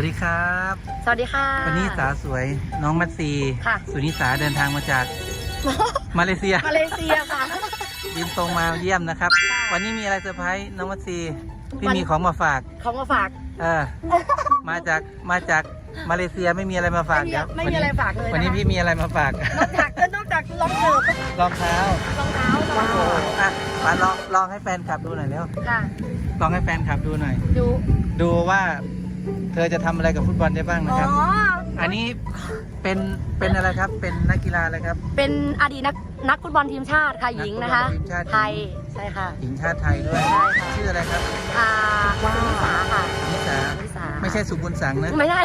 วัสดีครับ สวัสดีค่ะ วันนี้สาวสวยน้องมัตซีค่ะ สุนิสาเดินทางมาจาก มาเลเซีย มาเลเซียค่ะ บินตรงมาเยี่ยมนะครับค่ะวันนี้มีอะไรเซอร์ไพรส์น้องมัตซีพี่วัน มีของมาฝากเขามาฝาก เออ มาจากมาจากมาเลเซียไม่มีอะไรมาฝากไม่มีเดี๋ยวไม่มีอะไรฝากเลยวันนี้นะคะพี่มีอะไรมาฝาก นอกจากนอกจากรองเท้ารองเท้ารองเท้าโอ้โหอะมาลองลองให้แฟนคลับดูหน่อยเร็วค่ะลองให้แฟนคลับดูหน่อย ดูดูว่า เธอจะทำอะไรกับฟุตบอลได้บ้างนะอ๋อ ครับ อันนี้เป็นเป็นอะไรครับ เป็นนักกีฬาอะไรครับ เป็นอดีตนักนักฟุตบอลทีมชาติค่ะหญิงนะคะ นักฟุตบอลทีมชาติหญิงไทย ใช่ค่ะ หญิงชาติไทยด้วย ใช่ค่ะ ชื่ออะไรครับอ่าสุนิสาค่ะนิสาสุนิสาไม่ใช่สุบุญสังนะไม่ใช่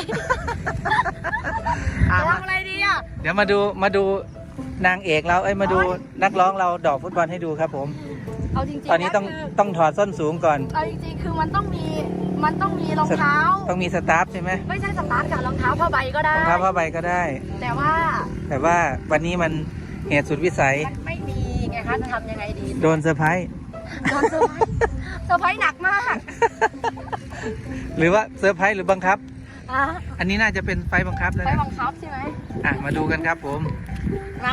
อะจะมาทำอะไรดีอะ เดี๋ยวมาดูมาดู นางเอกเราเอ้ยมาดูนักร้องเราดอกฟุตบอลให้ดูครับผม เอาจริงๆตอนนี้ต้องะคือต้องถอดส้นสูงก่อน เอาจริงๆคือมันต้องมีมันต้องมีรองเท้า ต้องมีสตาฟใช่ไหมไม่ใช่สตาร์ทกับรองเท้าผ้าใบก็ได้ รองเท้าผ้าใบก็ได้ แต่ว่าแต่ว่าวันนี้มันเหตุสุดวิสัย มันไม่มีไงคะจะทำยังไงดีโดนเซอร์ไพรส์โดนเซอร์ไพรส์เซอร์ไพรส์หนักมากหรือว่าเซอร์ไพรส์หรือบังคับ อะอันนี้น่าจะเป็นไฟบังคับแล้วไปนะบังคับใช่ไหมอะมาดูกันครับผม มา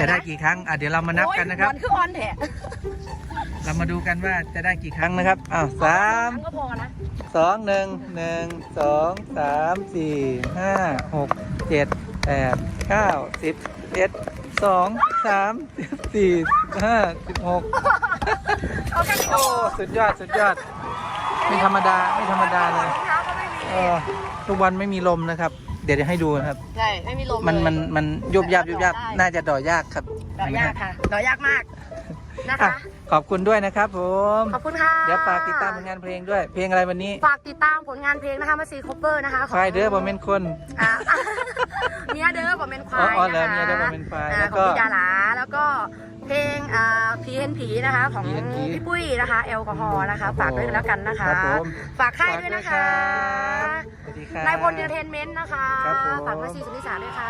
จะได้กี่ครั้งอะเดี๋ยวเรามานับกันนะครับ โอ้ยบอลคือออนแถะเรามาดูกันว่าจะได้กี่ครั้งนะครับอ้าวสามก็พอนะสองหนึ่งหนึ่งสองสามสี่ห้าหกเจ็ดแปดเก้าสิบเอ็ดสองสามสิบสี่สิบห้าสิบหกเอาแค่นี้ก็โอ้พอสุดยอดสุดยอด ไม่ธรรมดาไม่ธรรมดาเลยรองเท้าก็ไม่มี เออทุกวันไม่มีลมนะครับ เดี๋ยวจะให้ดูนะครับ ใช่ไม่มีลมมันเลยมันมันยุบยับยุบยับได้น่าจะดอยากครับดอยยากค่ะดอยยากมากนะอะคะ ขอบคุณด้วยนะครับผม ขอบคุณค่ะเดี๋ยวฝากติดตามผลงานเพลงด้วย เพลงอะไรวันนี้ฝากติดตามผลงานเพลงนะคะมาซีคอปเปอร์นะคะของควายเด้อบอมเมนคน อะเมียเด้อบอกเป็นควายอ๋อเหรอนะคะเมียเด้อบ่เป็นควายอ่แล้วขก็องพี่ดาราแล้วก็เพลงอ่าผีเห็นผีนะคะของผีเห็นผีพี่ปุ้ยนะคะแอลกอฮอล์นะคะ ฝากด้วยแล้วกันนะคะ ครับผมฝากค่ายด้วยนะคะ สวัสดีครับนายพลเอนเตอร์เทนเมนต์นะคะครับผม ฝากมาซีสุนิสาด้วยค่ะสวัสดีค่ะ